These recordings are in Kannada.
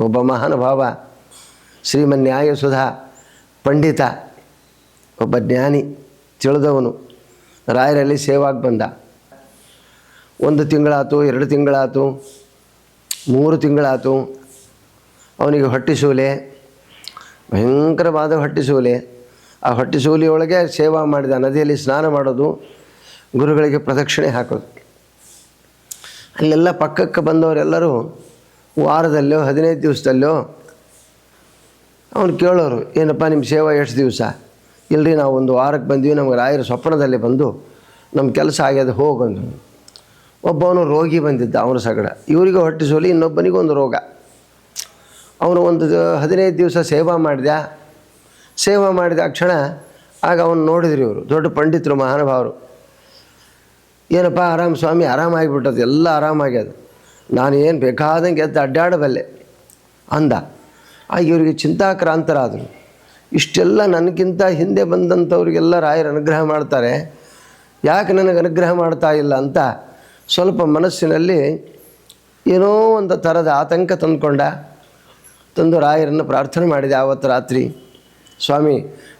ಒಬ್ಬ ಮಹಾನುಭಾವ ಶ್ರೀಮನ್ ನ್ಯಾಯಸುಧಾ ಪಂಡಿತ, ಒಬ್ಬ ಜ್ಞಾನಿ, ತಿಳಿದವನು, ರಾಯರಲ್ಲಿ ಸೇವಾಗಿ ಬಂದ. ಒಂದು ತಿಂಗಳಾತು, ಎರಡು ತಿಂಗಳಾತು, ಮೂರು ತಿಂಗಳಾತು, ಅವನಿಗೆ ಹೊಟ್ಟಿಸೂಲೆ ಭಯಂಕರವಾದ ಹೊಟ್ಟಿಸೂಲೆ ಆ ಹೊಟ್ಟಿಸೂಲಿಯೊಳಗೆ ಸೇವಾ ಮಾಡಿದ, ನದಿಯಲ್ಲಿ ಸ್ನಾನ ಮಾಡೋದು, ಗುರುಗಳಿಗೆ ಪ್ರದಕ್ಷಿಣೆ ಹಾಕೋದು. ಅಲ್ಲೆಲ್ಲ ಪಕ್ಕಕ್ಕೆ ಬಂದವರೆಲ್ಲರೂ ವಾರದಲ್ಲೋ, ಹದಿನೈದು ದಿವಸದಲ್ಲೋ, ಅವನು ಕೇಳೋರು, ಏನಪ್ಪ ನಿಮ್ಮ ಸೇವಾ ಎಷ್ಟು ದಿವಸ? ಇಲ್ಲರಿ ನಾವು ಒಂದು ವಾರಕ್ಕೆ ಬಂದ್ವಿ, ನಮಗೆ ರಾಯರ ಸ್ವಪ್ನದಲ್ಲಿ ಬಂದು ನಮ್ಮ ಕೆಲಸ ಆಗ್ಯದ ಹೋಗಂದು. ಒಬ್ಬವನು ರೋಗಿ ಬಂದಿದ್ದ ಅವನ ಸಗಡ. ಇವರಿಗೆ ಹೊಟ್ಟೆ ಸೋಲಿ, ಇನ್ನೊಬ್ಬನಿಗೆ ಒಂದು ರೋಗ. ಅವನು ಒಂದು ಹದಿನೈದು ದಿವಸ ಸೇವಾ ಮಾಡಿದ. ಸೇವಾ ಮಾಡಿದ ಕ್ಷಣ ಆಗ ಅವನು ನೋಡಿದ್ರು ಇವರು, ದೊಡ್ಡ ಪಂಡಿತರು, ಮಹಾನುಭಾವರು. ಏನಪ್ಪ ಆರಾಮ ಸ್ವಾಮಿ, ಆರಾಮಾಗಿಬಿಟ್ಟದು, ಎಲ್ಲ ಆರಾಮಾಗ್ಯದ. ನಾನು ಏನು ಬೇಕಾದಂಗೆ ಎದ್ದು ಅಡ್ಡಾಡಬಲ್ಲೆ ಅಂದ. ಆ ಇವರಿಗೆ ಚಿಂತಾಕ್ರಾಂತರಾದರು. ಇಷ್ಟೆಲ್ಲ ನನಗಿಂತ ಹಿಂದೆ ಬಂದಂಥವ್ರಿಗೆಲ್ಲ ರಾಯರ ಅನುಗ್ರಹ ಮಾಡ್ತಾರೆ. ಯಾಕೆ ನನಗೆ ಅನುಗ್ರಹ ಮಾಡ್ತಾ ಇಲ್ಲ ಅಂತ ಸ್ವಲ್ಪ ಮನಸ್ಸಿನಲ್ಲಿ ಏನೋ ಒಂದು ಥರದ ಆತಂಕ ತಂದುಕೊಂಡ. ತಂದು ರಾಯರನ್ನು ಪ್ರಾರ್ಥನೆ ಮಾಡಿದೆ ಆವತ್ತು ರಾತ್ರಿ. ಸ್ವಾಮಿ,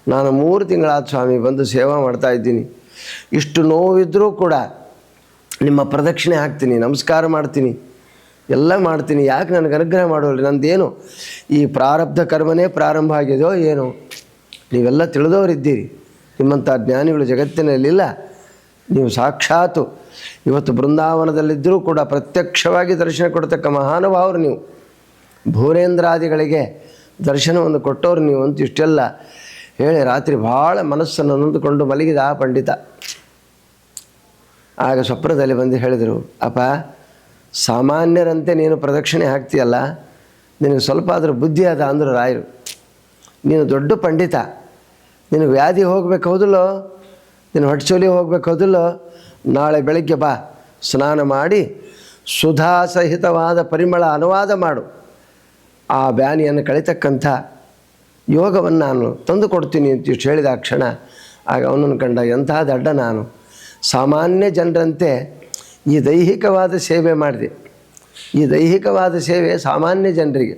ನಾನು ಮೂರು ತಿಂಗಳಾದ ಸ್ವಾಮಿ ಬಂದು ಸೇವಾ ಮಾಡ್ತಾ ಇದ್ದೀನಿ. ಇಷ್ಟು ನೋವಿದ್ದರೂ ಕೂಡ ನಿಮ್ಮ ಪ್ರದಕ್ಷಿಣೆ ಹಾಕ್ತೀನಿ, ನಮಸ್ಕಾರ ಮಾಡ್ತೀನಿ. ಎಲ್ಲ ಮಾಡ್ತೀನಿ, ಯಾಕೆ ನನಗೆ ಅನುಗ್ರಹ ಮಾಡೋಲ್ರಿ? ನಂದೇನು? ಈ ಪ್ರಾರಬ್ಧ ಕರ್ಮನೇ ಪ್ರಾರಂಭ ಆಗಿದೆಯೋ ಏನು? ನೀವೆಲ್ಲ ತಿಳಿದವರಿದ್ದೀರಿ. ನಿಮ್ಮಂಥ ಜ್ಞಾನಿಗಳು ಜಗತ್ತಿನಲ್ಲಿಲ್ಲ ನೀವು ಸಾಕ್ಷಾತು ಇವತ್ತು ಬೃಂದಾವನದಲ್ಲಿದ್ದರೂ ಕೂಡ ಪ್ರತ್ಯಕ್ಷವಾಗಿ ದರ್ಶನ ಕೊಡ್ತಕ್ಕ ಮಹಾನುಭಾವರು ನೀವು. ಭೂರೇಂದ್ರಾದಿಗಳಿಗೆ ದರ್ಶನವನ್ನು ಕೊಟ್ಟವರು ನೀವು ಅಂತ ಇಷ್ಟೆಲ್ಲ ಹೇಳಿ ರಾತ್ರಿ ಭಾಳ ಮನಸ್ಸನ್ನು ನೊಂದುಕೊಂಡು ಮಲಗಿದ ಆ ಪಂಡಿತ. ಆಗ ಸ್ವಪ್ನದಲ್ಲಿ ಬಂದು ಹೇಳಿದರು, ಅಪ್ಪ ಸಾಮಾನ್ಯರಂತೆ ನೀನು ಪ್ರದಕ್ಷಿಣೆ ಹಾಕ್ತೀಯಲ್ಲ? ನಿನಗೆ ಸ್ವಲ್ಪ ಆದರೂ ಬುದ್ಧಿ ಅದ ಅಂದರು ರಾಯರು. ನೀನು ದೊಡ್ಡ ಪಂಡಿತ. ನಿನಗೆ ವ್ಯಾಧಿ ಹೋಗ್ಬೇಕು ಹೌದಲ್ಲೋ ನೀನು ಹೊಟ್ಟೆಚೋಲಿ ಹೋಗ್ಬೇಕು ಹೌದಲ್ಲೋ ನಾಳೆ ಬೆಳಗ್ಗೆ ಬಾ, ಸ್ನಾನ ಮಾಡಿ ಸುಧಾ ಸಹಿತವಾದ ಪರಿಮಳ ಅನುವಾದ ಮಾಡು. ಆ ಬ್ಯಾನಿಯನ್ನು ಕಳಿತಕ್ಕಂಥ ಯೋಗವನ್ನು ನಾನು ತಂದು ಕೊಡ್ತೀನಿ ಅಂತ ಇಷ್ಟು ಹೇಳಿದ ಆ ಕ್ಷಣ. ಆಗ ಅವನನ್ನು ಕಂಡ ಎಂತಹ ದಡ್ಡ ನಾನು. ಸಾಮಾನ್ಯ ಜನರಂತೆ ಈ ದೈಹಿಕವಾದ ಸೇವೆ ಮಾಡಿದೆ. ಈ ದೈಹಿಕವಾದ ಸೇವೆ ಸಾಮಾನ್ಯ ಜನರಿಗೆ,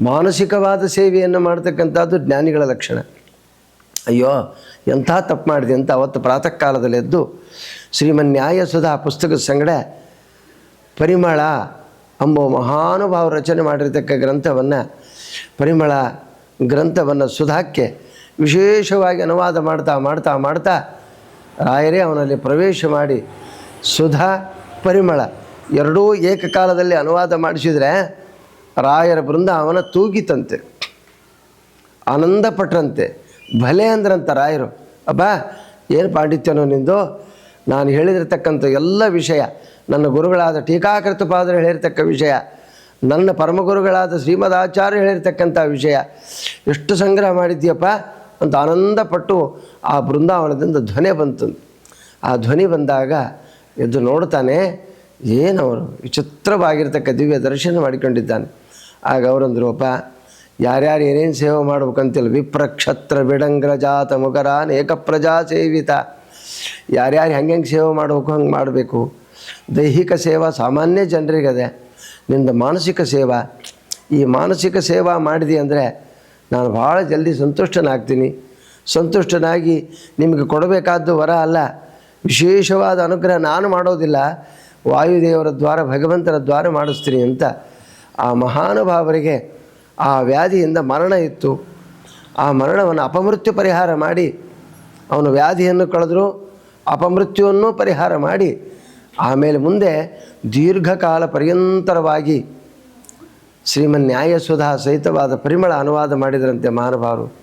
ಮಾನಸಿಕವಾದ ಸೇವೆಯನ್ನು ಮಾಡ್ತಕ್ಕಂಥದ್ದು ಜ್ಞಾನಿಗಳ ಲಕ್ಷಣ. ಅಯ್ಯೋ, ಎಂಥ ತಪ್ಪು ಮಾಡಿದೆ ಅಂತ ಅವತ್ತು ಪ್ರಾತಃ ಕಾಲದಲ್ಲಿ ಎದ್ದು ಶ್ರೀಮನ್ ನ್ಯಾಯಸುಧಾ ಪುಸ್ತಕದ ಸಂಗಡ ಪರಿಮಳ ಎಂಬ ಮಹಾನುಭಾವ ರಚನೆ ಮಾಡಿರ್ತಕ್ಕ ಗ್ರಂಥವನ್ನು, ಪರಿಮಳ ಗ್ರಂಥವನ್ನು ಸುಧಾಕ್ಕೆ ವಿಶೇಷವಾಗಿ ಅನುವಾದ ಮಾಡ್ತಾ ಮಾಡ್ತಾ ಮಾಡ್ತಾ ರಾಯರೇ ಅವನಲ್ಲಿ ಪ್ರವೇಶ ಮಾಡಿ ಸುಧಾ, ಪರಿಮಳ ಎರಡೂ ಏಕಕಾಲದಲ್ಲಿ ಅನುವಾದ ಮಾಡಿಸಿದರೆ ರಾಯರ ಬೃಂದ ಅವನ ತೂಗಿತಂತೆ, ಆನಂದಪಟ್ರಂತೆ ಭಲೆ ಅಂದ್ರಂತ ರಾಯರು. ಅಬ್ಬ, ಏನು ಪಾಂಡಿತ್ಯನೋ ನಿಂದು? ನಾನು ಹೇಳಿದಿರ್ತಕ್ಕಂಥ ಎಲ್ಲ ವಿಷಯ, ನನ್ನ ಗುರುಗಳಾದ ಟೀಕಾಕೃತ ಪಾದರು ಹೇಳಿರ್ತಕ್ಕ ವಿಷಯ, ನನ್ನ ಪರಮಗುರುಗಳಾದ ಶ್ರೀಮದ್ ಆಚಾರ್ಯ ಹೇಳಿರ್ತಕ್ಕಂಥ ವಿಷಯ, ಎಷ್ಟು ಸಂಗ್ರಹ ಮಾಡಿದ್ದೀಯಪ್ಪ ಅಂತ ಆನಂದಪಟ್ಟು ಆ ಬೃಂದಾವನದಿಂದ ಧ್ವನಿ ಬಂತು. ಆ ಧ್ವನಿ ಬಂದಾಗ ಎದ್ದು ನೋಡ್ತಾನೆ ಏನವರು ವಿಚಿತ್ರವಾಗಿರ್ತಕ್ಕ ದಿವ್ಯ ದರ್ಶನ ಮಾಡಿಕೊಂಡಿದ್ದಾನೆ. ಆಗ ಅವರಂದ್ರು ಒಬ್ಬ ಯಾರ್ಯಾರು ಏನೇನು ಸೇವೆ ಮಾಡ್ಬೇಕಂತಿಲ್ಲ? ವಿಪ್ರಕ್ಷತ್ರ ಬಿಡಂಗ್ರ ಜಾತ ಮುಗರ ಅನೇಕ ಪ್ರಜಾ ಸೇವಿತ. ಯಾರ್ಯಾರು ಹೆಂಗೆ ಹೆಂಗೆ ಸೇವೆ ಮಾಡ್ಬೇಕು, ಹಂಗೆ ಮಾಡಬೇಕು. ದೈಹಿಕ ಸೇವಾ ಸಾಮಾನ್ಯ ಜನರಿಗದೆ. ನಿಂದ ಮಾನಸಿಕ ಸೇವಾ. ಈ ಮಾನಸಿಕ ಸೇವಾ ಮಾಡಿದೆ ಅಂದರೆ ನಾನು ಭಾಳ ಜಲ್ದಿ ಸಂತುಷ್ಟನಾಗ್ತೀನಿ. ಸಂತುಷ್ಟನಾಗಿ ನಿಮಗೆ ಕೊಡಬೇಕಾದ್ದು ವರ ಅಲ್ಲ. ವಿಶೇಷವಾದ ಅನುಗ್ರಹ ನಾನು ಮಾಡೋದಿಲ್ಲ. ವಾಯುದೇವರ ದ್ವಾರ, ಭಗವಂತನ ದ್ವಾರ ಮಾಡಿಸ್ತೀನಿ ಅಂತ ಆ ಮಹಾನುಭಾವರಿಗೆ ಆ ವ್ಯಾಧಿಯಿಂದ ಮರಣ ಇತ್ತು. ಆ ಮರಣವನ್ನು ಅಪಮೃತ್ಯು ಪರಿಹಾರ ಮಾಡಿ ಅವನು ವ್ಯಾಧಿಯನ್ನು ಕಳೆದ್ರು, ಅಪಮೃತ್ಯುವನ್ನು ಪರಿಹಾರ ಮಾಡಿ, ಆಮೇಲೆ ಮುಂದೆ ದೀರ್ಘಕಾಲ ಪರ್ಯಂತರವಾಗಿ ಶ್ರೀಮನ್ ನ್ಯಾಯಸುಧಾ ಸಹಿತವಾದ ಪರಿಮಳ ಅನುವಾದ ಮಾಡಿದರಂತೆ ಮಹಾನುಭಾವರು.